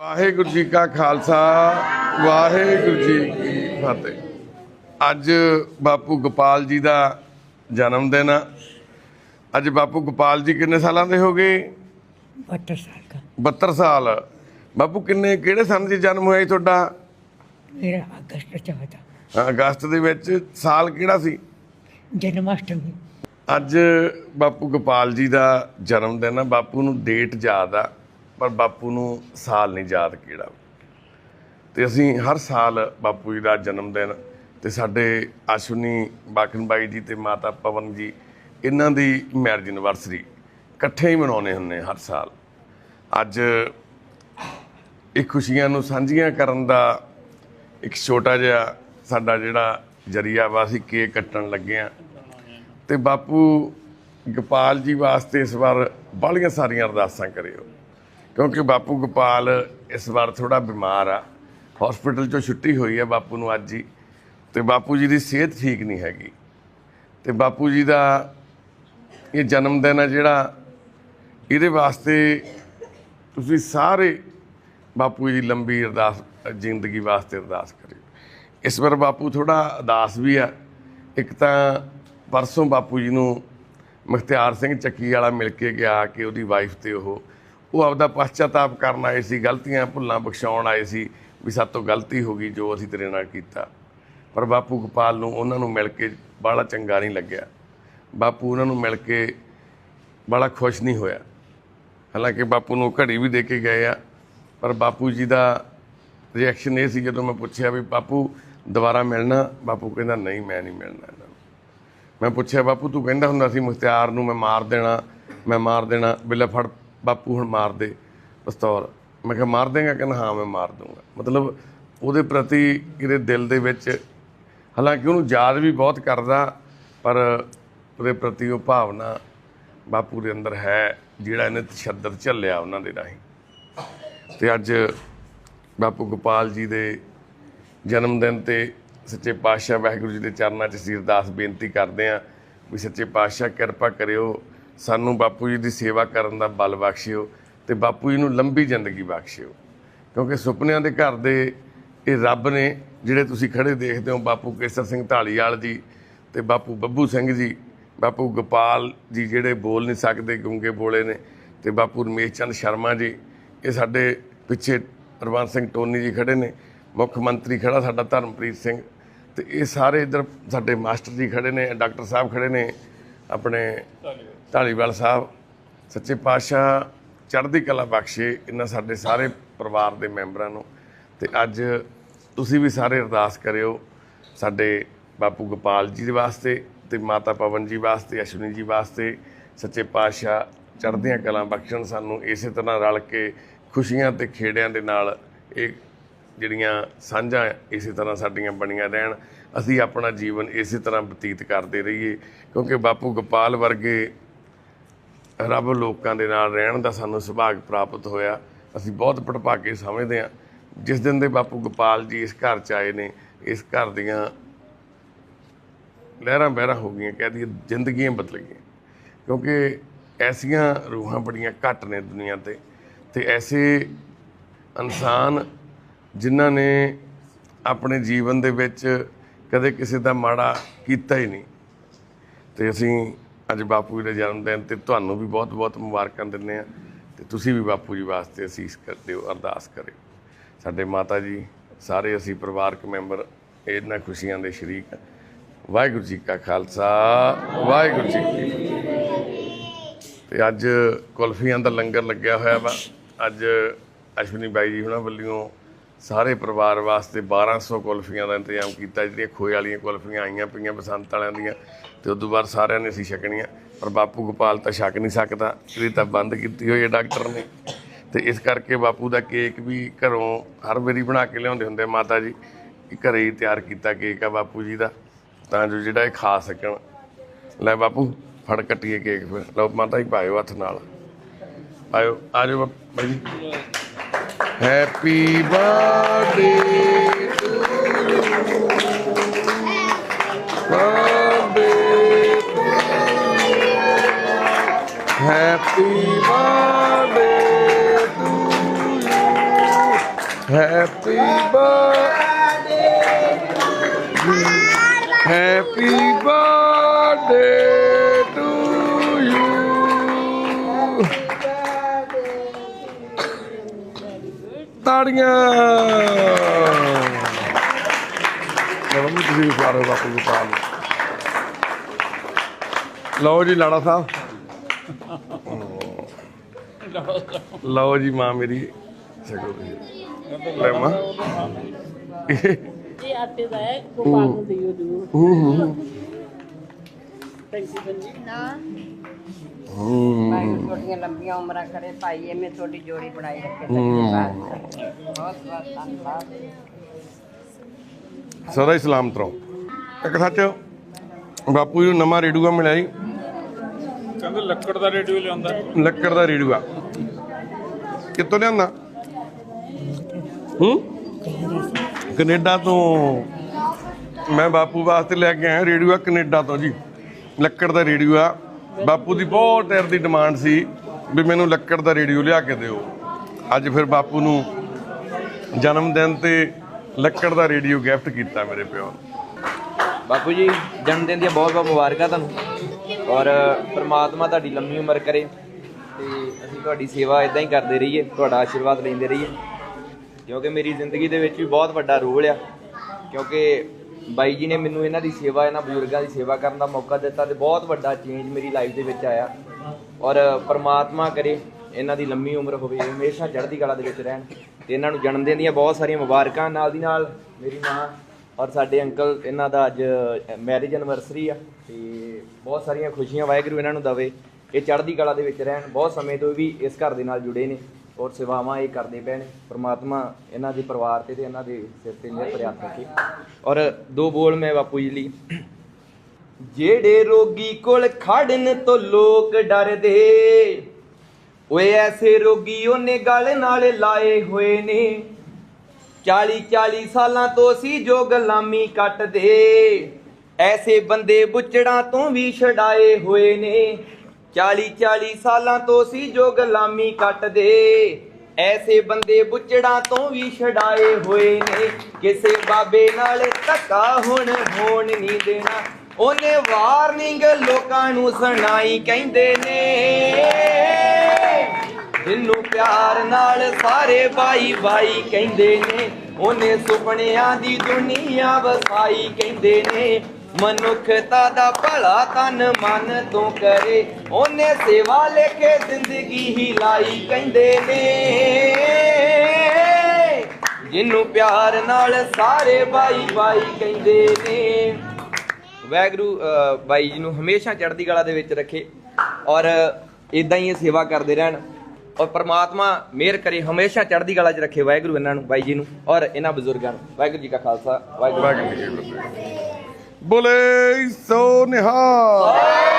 ਵਾਹਿਗੁਰੂ ਜੀ ਕਾ ਖਾਲਸਾ ਵਾਹਿਗੁਰੂ ਜੀ ਕੀ ਫਤਿਹ। ਅੱਜ ਬਾਪੂ ਗੋਪਾਲ ਜੀ ਦਾ ਜਨਮ ਦਿਨ ਆ। ਅੱਜ ਬਾਪੂ ਗੋਪਾਲ ਜੀ ਕਿੰਨੇ ਸਾਲਾਂ ਦੇ ਹੋ ਗਏ? 72 ਸਾਲ ਦਾ। 72 ਸਾਲ। ਬਾਪੂ ਕਿੰਨੇ ਕਿਹੜੇ ਸਨ ਦੇ ਜਨਮ ਹੋਇਆ ਜੀ ਤੁਹਾਡਾ? ਮੇਰਾ ਅਗਸਤ ਚ ਹੋਇਆ ਅਗਸਤ ਦੇ ਵਿੱਚ ਸਾਲ ਕਿਹੜਾ ਸੀ? ਜਨਮ ਅਸ਼ਟਮੀ। ਅੱਜ ਬਾਪੂ ਗੋਪਾਲ ਜੀ ਦਾ ਜਨਮ ਦਿਨ ਆ। ਬਾਪੂ ਨੂੰ ਡੇਟ ਯਾਦ ਆ। ਪਰ ਬਾਪੂ ਨੂੰ ਸਾਲ ਨਹੀਂ ਯਾਦ ਕਿਹੜਾ ਤੇ ਅਸੀਂ ਹਰ ਸਾਲ ਬਾਪੂ ਜੀ ਦਾ ਜਨਮ ਦਿਨ ਤੇ ਸਾਡੇ ਅਸ਼ਵਨੀ ਬਾਖਨ ਬਾਈ ਜੀ ਤੇ ਮਾਤਾ ਪਵਨ ਜੀ, ਇਹਨਾਂ ਦੀ ਮੈਰਿਜ ਐਨਵਰਸਰੀ ਇਕੱਠੇ ਹੀ ਮਨਾਉਣੇ ਹੁੰਦੇ ਹਰ ਸਾਲ। ਅੱਜ ਇਹ ਖੁਸ਼ੀਆਂ ਨੂੰ ਸਾਂਝੀਆਂ ਕਰਨ ਦਾ ਇੱਕ ਛੋਟਾ ਜਿਹਾ ਸਾਡਾ ਜਿਹੜਾ ਜਰੀਆ ਵਾ, ਅਸੀਂ ਕੇਕ ਕੱਟਣ ਲੱਗੇ ਆ ਤੇ ਬਾਪੂ ਗੋਪਾਲ ਜੀ ਵਾਸਤੇ ਇਸ ਵਾਰ ਬਾਹਲੀਆਂ ਸਾਰੀਆਂ ਅਰਦਾਸਾਂ ਕਰਿਓ। ਕਿਉਂਕਿ ਬਾਪੂ ਗੋਪਾਲ ਇਸ ਵਾਰ ਥੋੜਾ ਬਿਮਾਰ ਆ। ਹਸਪੀਟਲ ਚੋਂ ਛੁੱਟੀ ਹੋਈ ਹੈ ਬਾਪੂ ਨੂੰ ਅੱਜ ਹੀ। ਤੇ ਬਾਪੂ ਜੀ ਦੀ ਸਿਹਤ ਠੀਕ ਨਹੀਂ ਹੈਗੀ। ਤੇ ਬਾਪੂ ਜੀ ਦਾ ਇਹ ਜਨਮ ਦਿਨ ਹੈ ਜਿਹੜਾ, ਇਹਦੇ ਵਾਸਤੇ ਤੁਸੀਂ ਸਾਰੇ ਬਾਪੂ ਜੀ ਲੰਬੀ ਅਰਦਾਸ, ਜ਼ਿੰਦਗੀ ਵਾਸਤੇ ਅਰਦਾਸ ਕਰਿਓ। ਇਸ ਵਾਰ ਬਾਪੂ ਥੋੜਾ ਉਦਾਸ ਵੀ ਆ। ਇੱਕ ਤਾਂ ਪਰਸੋਂ ਬਾਪੂ ਜੀ ਨੂੰ ਮੁਖਤਿਆਰ ਸਿੰਘ ਚੱਕੀ ਵਾਲਾ ਮਿਲ ਕੇ ਗਿਆ ਕਿ ਉਹਦੀ ਵਾਈਫ ਤੇ ਉਹ ਉਹ ਆਪਦਾ ਪਛਤਾਤਾਪ ਕਰਨ ਆਏ ਸੀ, ਗਲਤੀਆਂ ਭੁੱਲਾਂ ਬਖਸ਼ਾਉਣ ਆਏ ਸੀ ਵੀ ਸਾਡੇ ਤੋਂ ਗਲਤੀ ਹੋ ਗਈ ਜੋ ਅਸੀਂ ਤੇਰੇ ਨਾਲ ਕੀਤਾ। ਪਰ ਬਾਪੂ ਗੋਪਾਲ ਨੂੰ ਉਹਨਾਂ ਨੂੰ ਮਿਲ ਕੇ ਬੜਾ ਚੰਗਾ ਨਹੀਂ ਲੱਗਿਆ। ਬਾਪੂ ਉਹਨਾਂ ਨੂੰ ਮਿਲ ਕੇ ਬੜਾ ਖੁਸ਼ ਨਹੀਂ ਹੋਇਆ। ਹਾਲਾਂਕਿ ਬਾਪੂ ਨੂੰ ਘੜੀ ਵੀ ਦੇ ਕੇ ਗਏ ਆ, ਪਰ ਬਾਪੂ ਜੀ ਦਾ ਰਿਐਕਸ਼ਨ ਇਹ ਸੀ ਜਦੋਂ ਮੈਂ ਪੁੱਛਿਆ ਵੀ ਬਾਪੂ, ਦੁਬਾਰਾ ਮਿਲਣਾ? ਬਾਪੂ ਕਹਿੰਦਾ, ਨਹੀਂ, ਮੈਂ ਨਹੀਂ ਮਿਲਣਾ ਇਹਨਾਂ ਨੂੰ। ਮੈਂ ਪੁੱਛਿਆ, ਬਾਪੂ, ਤੂੰ ਕਹਿੰਦਾ ਹੁੰਦਾ ਸੀ ਮੁਖਤਿਆਰ ਨੂੰ ਮੈਂ ਮਾਰ ਦੇਣਾ, ਮੈਂ ਮਾਰ ਦੇਣਾ, ਬਿੱਲੇ ਫੜ ਬਾਪੂ ਹੁਣ ਮਾਰ ਦੇ, ਪਿਸਤੌਲ। ਮੈਂ ਕਿਹਾ, ਮਾਰ ਦੇਗਾ ਕਹਿੰਦਾ ਹਾਂ, ਮੈਂ ਮਾਰ ਦੂੰਗਾ। ਮਤਲਬ ਉਹਦੇ ਪ੍ਰਤੀ ਇਹਦੇ ਦਿਲ ਦੇ ਵਿੱਚ ਹਾਲਾਂਕਿ ਉਹਨੂੰ ਯਾਦ ਵੀ ਬਹੁਤ ਕਰਦਾ, ਪਰ ਉਹਦੇ ਪ੍ਰਤੀ ਉਹ ਭਾਵਨਾ ਬਾਪੂ ਦੇ ਅੰਦਰ ਹੈ, ਜਿਹੜਾ ਇਹਨੇ ਤਸ਼ੱਦਦ ਝੱਲਿਆ ਉਹਨਾਂ ਦੇ ਰਾਹੀਂ। ਤੇ ਅੱਜ ਬਾਪੂ ਗੋਪਾਲ ਜੀ ਦੇ ਜਨਮ ਦਿਨ ਤੇ ਸੱਚੇ ਪਾਤਸ਼ਾਹ ਵਾਹਿਗੁਰੂ ਜੀ ਦੇ ਚਰਨਾਂ 'ਚ ਅਸੀਂ ਅਰਦਾਸ ਬੇਨਤੀ ਕਰਦੇ ਆਂ ਵੀ ਸੱਚੇ ਪਾਤਸ਼ਾਹ ਕਿਰਪਾ ਕਰਿਓ ਸਾਨੂੰ ਬਾਪੂ ਜੀ ਦੀ ਸੇਵਾ ਕਰਨ ਦਾ ਬਲ ਬਖਸ਼ਿਓ ਤੇ ਬਾਪੂ ਜੀ ਨੂੰ ਲੰਬੀ ਜ਼ਿੰਦਗੀ ਬਖਸ਼ਿਓ। ਕਿਉਂਕਿ ਸੁਪਨਿਆਂ ਦੇ ਘਰ ਦੇ ਇਹ ਰੱਬ ਨੇ ਜਿਹੜੇ ਤੁਸੀਂ ਖੜੇ ਦੇਖਦੇ ਹੋ, ਬਾਪੂ ਕੇਸਰ ਸਿੰਘ ਢਾਲੀਵਾਲ ਜੀ ਤੇ ਬਾਪੂ ਬੱਬੂ ਸਿੰਘ ਜੀ, ਬਾਪੂ ਗੋਪਾਲ ਜੀ ਜਿਹੜੇ ਬੋਲ ਨਹੀਂ ਸਕਦੇ, ਗੂੰਗੇ ਬੋਲੇ ਨੇ ਤੇ ਬਾਪੂ ਰਮੇਸ਼ ਚੰਦ ਸ਼ਰਮਾ ਜੀ, ਇਹ ਸਾਡੇ ਪਿੱਛੇ ਹਰਵੰਸ ਸਿੰਘ ਟੋਨੀ ਜੀ ਖੜੇ ਨੇ, ਮੁੱਖ ਮੰਤਰੀ ਖੜਾ ਸਾਡਾ ਧਰਮਪ੍ਰੀਤ ਸਿੰਘ ਤੇ ਇਹ ਸਾਰੇ ਇਧਰ ਸਾਡੇ ਮਾਸਟਰ ਜੀ ਖੜੇ ਨੇ, ਡਾਕਟਰ ਸਾਹਿਬ ਖੜੇ ਨੇ ਆਪਣੇ ਢਾਲੀਵਾਲ ਸਾਹਿਬ ਸੱਚੇ ਪਾਤਸ਼ਾਹ ਚੜ੍ਹਦੀ ਕਲਾ ਬਖਸ਼ੇ ਇਹਨਾਂ ਸਾਡੇ ਸਾਰੇ ਪਰਿਵਾਰ ਦੇ ਮੈਂਬਰਾਂ ਨੂੰ। ਤੇ ਅੱਜ ਤੁਸੀਂ ਵੀ ਸਾਰੇ ਅਰਦਾਸ ਕਰਿਓ ਸਾਡੇ ਬਾਪੂ ਗੋਪਾਲ ਜੀ ਦੇ ਵਾਸਤੇ ਤੇ ਮਾਤਾ ਪਵਨ ਜੀ ਵਾਸਤੇ ਅਸ਼ਵਨੀ ਜੀ ਵਾਸਤੇ ਸੱਚੇ ਪਾਤਸ਼ਾਹ ਚੜ੍ਹਦੀਆਂ ਕਲਾ ਬਖਸ਼ਣ ਸਾਨੂੰ ਇਸੇ ਤਰ੍ਹਾਂ ਰਲ ਕੇ ਖੁਸ਼ੀਆਂ ਤੇ ਖੇੜਿਆਂ ਦੇ ਨਾਲ ਇਹ ਜਿਹੜੀਆਂ ਸਾਂਝਾਂ ਇਸੇ ਤਰ੍ਹਾਂ ਸਾਡੀਆਂ ਬਣੀਆਂ ਰਹਿਣ। ਅਸੀਂ ਆਪਣਾ ਜੀਵਨ ਇਸੇ ਤਰ੍ਹਾਂ ਬਤੀਤ ਕਰਦੇ ਰਹੀਏ, ਕਿਉਂਕਿ ਬਾਪੂ ਗੋਪਾਲ ਵਰਗੇ ਰੱਬ ਲੋਕਾਂ ਦੇ ਨਾਲ ਰਹਿਣ ਦਾ ਸਾਨੂੰ ਸੁਭਾਗ ਪ੍ਰਾਪਤ ਹੋਇਆ, ਅਸੀਂ ਬਹੁਤ ਪਟਪਾਕੇ ਸਮਝਦੇ ਹਾਂ। ਜਿਸ ਦਿਨ ਦੇ ਬਾਪੂ ਗੋਪਾਲ ਜੀ ਇਸ ਘਰ ਚ ਆਏ ਨੇ, ਇਸ ਘਰ ਦੀਆਂ ਲਹਿਰਾਂ ਬਹਿਰਾਂ ਹੋ ਗਈਆਂ, ਕਹਿ ਦਈਏ ਜ਼ਿੰਦਗੀਆਂ ਬਦਲ ਗਈਆਂ। ਕਿਉਂਕਿ ਐਸੀਆਂ ਰੂਹਾਂ ਬੜੀਆਂ ਘੱਟ ਨੇ ਦੁਨੀਆ ਤੇ ਤੇ ਐਸੇ ਇਨਸਾਨ ਜਿਨ੍ਹਾਂ ਨੇ ਆਪਣੇ ਜੀਵਨ ਦੇ ਵਿੱਚ ਕਦੇ ਕਿਸੇ ਦਾ ਮਾੜਾ ਕੀਤਾ ਹੀ ਨਹੀਂ। ਤੇ ਅਸੀਂ ਅੱਜ ਬਾਪੂ ਜੀ ਦੇ ਜਨਮ ਦਿਨ ਤੇ ਤੁਹਾਨੂੰ ਵੀ ਬਹੁਤ-ਬਹੁਤ ਮੁਬਾਰਕਾਂ ਦਿੰਦੇ ਆ ਤੇ ਤੁਸੀਂ ਵੀ ਬਾਪੂ ਜੀ ਵਾਸਤੇ ਅਸੀਸ ਕਰਦੇ ਹੋ ਅਰਦਾਸ ਕਰਿਓ। ਸਾਡੇ ਮਾਤਾ ਜੀ, ਸਾਰੇ ਅਸੀਂ ਪਰਿਵਾਰਕ ਮੈਂਬਰ, ਇਹਨਾਂ ਖੁਸ਼ੀਆਂ ਦੇ ਸ਼ਰੀਕ ਵਾਹਿਗੁਰੂ ਜੀ ਕਾ ਖਾਲਸਾ, ਵਾਹਿਗੁਰੂ ਜੀ ਕੀ ਫਤਿਹ। ਤੇ ਅੱਜ ਕੁਲਫੀਆਂ ਦਾ ਲੰਗਰ ਲੱਗਿਆ ਹੋਇਆ ਵਾ। ਅੱਜ ਅਸ਼ਵਨੀ ਬਾਈ ਜੀ ਹੁਣਾਂ ਵੱਲੋਂ ਸਾਰੇ ਪਰਿਵਾਰ ਵਾਸਤੇ 1200 ਕੁਲਫੀਆਂ ਦਾ ਇੰਤਜ਼ਾਮ ਕੀਤਾ, ਜਿਹੜੀਆਂ ਖੋਏ ਵਾਲੀਆਂ ਕੁਲਫੀਆਂ ਆਈਆਂ ਪਈਆਂ ਬਸੰਤ ਵਾਲਿਆਂ ਦੀਆਂ, ਤੇ ਉਦੋਂ ਬਾਅਦ ਸਾਰਿਆਂ ਨੇ ਅਸੀਂ ਛਕਣੀਆਂ। ਪਰ ਬਾਪੂ ਗੋਪਾਲ ਤਾਂ ਛਕ ਨਹੀਂ ਸਕਦਾ ਇਹਦੀ ਤਾਂ ਬੰਦ ਕੀਤੀ ਹੋਈ ਹੈ ਡਾਕਟਰ ਨੇ। ਤੇ ਇਸ ਕਰਕੇ ਬਾਪੂ ਦਾ ਕੇਕ ਵੀ ਘਰੋਂ ਹਰ ਵਾਰੀ ਬਣਾ ਕੇ ਲਿਆਉਂਦੇ ਹੁੰਦੇ ਮਾਤਾ ਜੀ ਇਹ ਘਰੇ ਹੀ ਤਿਆਰ ਕੀਤਾ ਕੇਕ ਆ ਬਾਪੂ ਜੀ ਦਾ। ਤਾਂ ਜੋ ਜਿਹੜਾ ਇਹ ਖਾ ਸਕਣ। ਲੈ ਬਾਪੂ, ਫੜ ਕੱਟੀਏ ਕੇਕ ਫਿਰ। ਲਓ, ਮਾਤਾ ਜੀ, ਪਾਇਓ ਹੱਥ ਨਾਲ। ਆਇਓ ਆ ਜਾਓ ਬਾਈ ਜੀ Happy birthday to you. Birthday. Happy birthday to you. Happy birthday. Happy birthday. ਤਾੜੀਆਂ। ਲਓ ਮੰਮੀ ਤੁਸੀਂ ਹੋ ਬਾਪੂ ਨੂੰ ਪਾ ਲਓ। ਲਓ ਜੀ ਲਾੜਾ ਸਾਹਿਬ। ਲਓ ਜੀ ਮਾਂ ਮੇਰੀ। ਛਕੋ ਲੈ ਮਾਂ। ਇਹ ਆਟੇ ਦਾ ਹੈ ਗੋਪਾਲ ਨੂੰ ਦਿਓ ਜਰੂਰ। ਹੂੰ ਹੂੰ ਥੈਂਕ ਯੂ ਬੰਜੀ ਹੂੰ ਵਾਹਿਗੁਰੂ ਤੁਹਾਡੀਆਂ ਲੰਬੀਆਂ ਉਮਰਾਂ ਕਰੇ ਭਾਈ ਐਵੇਂ ਤੁਹਾਡੀ ਜੋੜੀ ਬਣਾਈ ਰੱਖੇ ਹੂੰ। ਬਹੁਤ ਬਹੁਤ ਧੰਨਵਾਦ। ਸਦਾ ਹੀ ਸਲਾਮਤ ਰਹੋ ਇੱਕ ਸੱਚ ਬਾਪੂ ਜੀ ਨੂੰ ਨਵਾਂ ਰੇਡੂਆ ਮਿਲਿਆ ਜੀ। ਕਹਿੰਦੇ ਲੱਕੜ ਦਾ ਰੇਡੀਓ ਲਿਆਉਂਦਾ। ਲੱਕੜ ਦਾ ਰੇਡੂਆ ਕਿੱਥੋਂ ਲਿਆਂਦਾ? ਹੂੰ? ਕੈਨੇਡਾ ਤੋਂ। ਮੈਂ ਬਾਪੂ ਵਾਸਤੇ ਲੈ ਕੇ ਆਇਆ ਰੇਡੂਆ ਕੈਨੇਡਾ ਤੋਂ ਜੀ। ਲੱਕੜ ਦਾ ਰੇਡੂਆ ਬਾਪੂ ਦੀ ਬਹੁਤ ਟਾਇਰ ਦੀ ਡਿਮਾਂਡ ਸੀ ਵੀ ਮੈਨੂੰ ਲੱਕੜ ਦਾ ਰੇਡੀਓ ਲਿਆ ਕੇ ਦਿਓ। ਅੱਜ ਫਿਰ ਬਾਪੂ ਨੂੰ ਜਨਮ ਦਿਨ ਤੇ ਲੱਕੜ ਦਾ ਰੇਡੀਓ ਗਿਫਟ ਕੀਤਾ ਮੇਰੇ ਪਿਓ ਬਾਪੂ ਜੀ, ਜਨਮ ਦਿਨ ਦੀਆਂ ਬਹੁਤ ਬਹੁਤ ਮੁਬਾਰਕਾਂ ਤੁਹਾਨੂੰ। ਔਰ ਪ੍ਰਮਾਤਮਾ ਤੁਹਾਡੀ ਲੰਮੀ ਉਮਰ ਕਰੇ ਤੇ ਅਸੀਂ ਤੁਹਾਡੀ ਸੇਵਾ ਇਦਾਂ ਹੀ ਕਰਦੇ ਰਹੀਏ, ਤੁਹਾਡਾ ਆਸ਼ੀਰਵਾਦ ਲੈਂਦੇ ਰਹੀਏ। ਕਿਉਂਕਿ ਮੇਰੀ ਜ਼ਿੰਦਗੀ ਦੇ ਵਿੱਚ ਵੀ ਬਹੁਤ ਵੱਡਾ ਰੋਲ ਆ। ਕਿਉਂਕਿ ਬਾਈ ਜੀ ਨੇ ਮੈਨੂੰ ਇਹਨਾਂ ਦੀ ਸੇਵਾ, ਇਹਨਾਂ ਬਜ਼ੁਰਗਾਂ ਦੀ ਸੇਵਾ ਕਰਨ ਦਾ ਮੌਕਾ ਦਿੱਤਾ ਤੇ ਬਹੁਤ ਵੱਡਾ ਚੇਂਜ ਮੇਰੀ ਲਾਈਫ ਦੇ ਵਿੱਚ ਆਇਆ। ਔਰ ਪਰਮਾਤਮਾ ਕਰੇ ਇਹਨਾਂ ਦੀ ਲੰਮੀ ਉਮਰ ਹੋਵੇ, ਹਮੇਸ਼ਾ ਚੜ੍ਹਦੀ ਕਲਾ ਦੇ ਵਿੱਚ ਰਹਿਣ ਤੇ ਇਹਨਾਂ ਨੂੰ ਜਨਮ ਦਿਨ ਦੀਆਂ ਬਹੁਤ ਸਾਰੀਆਂ ਮੁਬਾਰਕਾਂ ਨਾਲ ਦੀ ਨਾਲ ਮੇਰੀ ਮਾਂ ਔਰ ਸਾਡੇ ਅੰਕਲ, ਇਹਨਾਂ ਦਾ ਅੱਜ ਮੈਰਿਜ ਐਨਵਰਸਰੀ ਆ ਤੇ ਬਹੁਤ ਸਾਰੀਆਂ ਖੁਸ਼ੀਆਂ ਵਾਹਿਗੁਰੂ ਇਹਨਾਂ ਨੂੰ ਦਵੇ, ਇਹ ਚੜ੍ਹਦੀ ਕਲਾ ਦੇ ਵਿੱਚ ਰਹਿਣ, ਬਹੁਤ ਸਮੇਂ ਤੋਂ ਵੀ ਇਸ ਘਰ ਦੇ ਨਾਲ ਜੁੜੇ ਨੇ। ਔਰ ਸੇਵਾਵਾਂ ਇਹ ਕਰਦੇ ਪਏ ਨੇ ਪ੍ਰਮਾਤਮਾ ਇਹਨਾਂ ਦੇ ਪਰਿਵਾਰ ਤੇ ਤੇ ਇਹਨਾਂ ਦੇ ਸਿਰ ਤੇ ਨਿਰ ਪ੍ਰਿਆਤ ਰੱਖੇ। ਔਰ ਦੋ ਬੋਲ ਮੈਂ ਬਾਪੂ ਜੀ ਲਈ। ਜਿਹੜੇ ਰੋਗੀ ਕੋਲ ਖੜਨ ਤੋਂ ਲੋਕ ਡਰਦੇ, ਓਏ ਐਸੇ ਰੋਗੀ ਉਹਨੇ ਗਲ ਨਾਲ ਲਾਏ ਹੋਏ ਨੇ। 40 40 ਸਾਲਾਂ ਤੋਂ ਸੀ ਜੋ ਗੁਲਾਮੀ ਕੱਟਦੇ, ਐਸੇ ਬੰਦੇ ਬੁੱਚੜਾਂ ਤੋਂ ਵੀ ਛਡਾਏ ਹੋਏ ਨੇ। 40 40 ਸਾਲਾਂ ਤੋਂ ਸੀ ਜੋ ਗੁਲਾਮੀ ਕੱਟਦੇ। ਐਸੇ ਬੰਦੇ ਬੁੱਚੜਾਂ ਤੋਂ ਵੀ ਛਡਾਏ ਹੋਏ ਨੇ। ਕਿਸੇ ਬਾਬੇ ਨਾਲ ਧੱਕਾ ਹੁਣ ਹੋਣ ਨਹੀਂ ਦੇਣਾ। ਉਹਨੇ ਵਾਰਨਿੰਗ ਲੋਕਾਂ ਨੂੰ ਸੁਣਾਈ ਕਹਿੰਦੇ ਨੇ। ਜਿਹਨੂੰ ਪਿਆਰ ਨਾਲ ਸਾਰੇ ਬਾਈ ਬਾਈ ਕਹਿੰਦੇ ਨੇ। ਉਹਨੇ ਸੁਪਨਿਆਂ ਦੀ ਦੁਨੀਆ ਵਸਾਈ ਕਹਿੰਦੇ ਨੇ। ਮਨੁੱਖਤਾ ਦਾ ਭਲਾ ਤਨ ਮਨ ਤੋਂ ਕਰੇ। ਉਹਨੇ ਸੇਵਾ ਲੈ ਕੇ ਜ਼ਿੰਦਗੀ ਹੀ ਲਾਈ ਕਹਿੰਦੇ ਨੇ। ਜਿਹਨੂੰ ਪਿਆਰ ਨਾਲ ਸਾਰੇ ਬਾਈ ਬਾਈ ਕਹਿੰਦੇ ਨੇ। ਵੈਗਰੂ ਬਾਈ ਜੀ ਨੂੰ ਹਮੇਸ਼ਾ ਚੜ੍ਹਦੀ ਕਲਾ ਦੇ ਵਿੱਚ ਰੱਖੇ ਔਰ ਇਦਾਂ ਹੀ ਇਹ ਸੇਵਾ ਕਰਦੇ ਰਹਿਣ। ਔਰ ਪ੍ਰਮਾਤਮਾ ਮਿਹਰ ਕਰੇ, ਹਮੇਸ਼ਾ ਚੜ੍ਹਦੀ ਕਲਾ 'ਚ ਰੱਖੇ ਵਾਹਿਗੁਰੂ ਇਹਨਾਂ ਨੂੰ, ਬਾਈ ਜੀ ਨੂੰ ਔਰ ਇਹਨਾਂ ਬਜ਼ੁਰਗਾਂ ਨੂੰ। ਵਾਹਿਗੁਰੂ ਜੀ ਕਾ ਖਾਲਸਾ ਵਾਹਿਗੁਰੂ ਜੀ ਕੀ ਫਤਿਹ। ਵਾਹਿਗੁਰੂ ਜੀ ਕੀ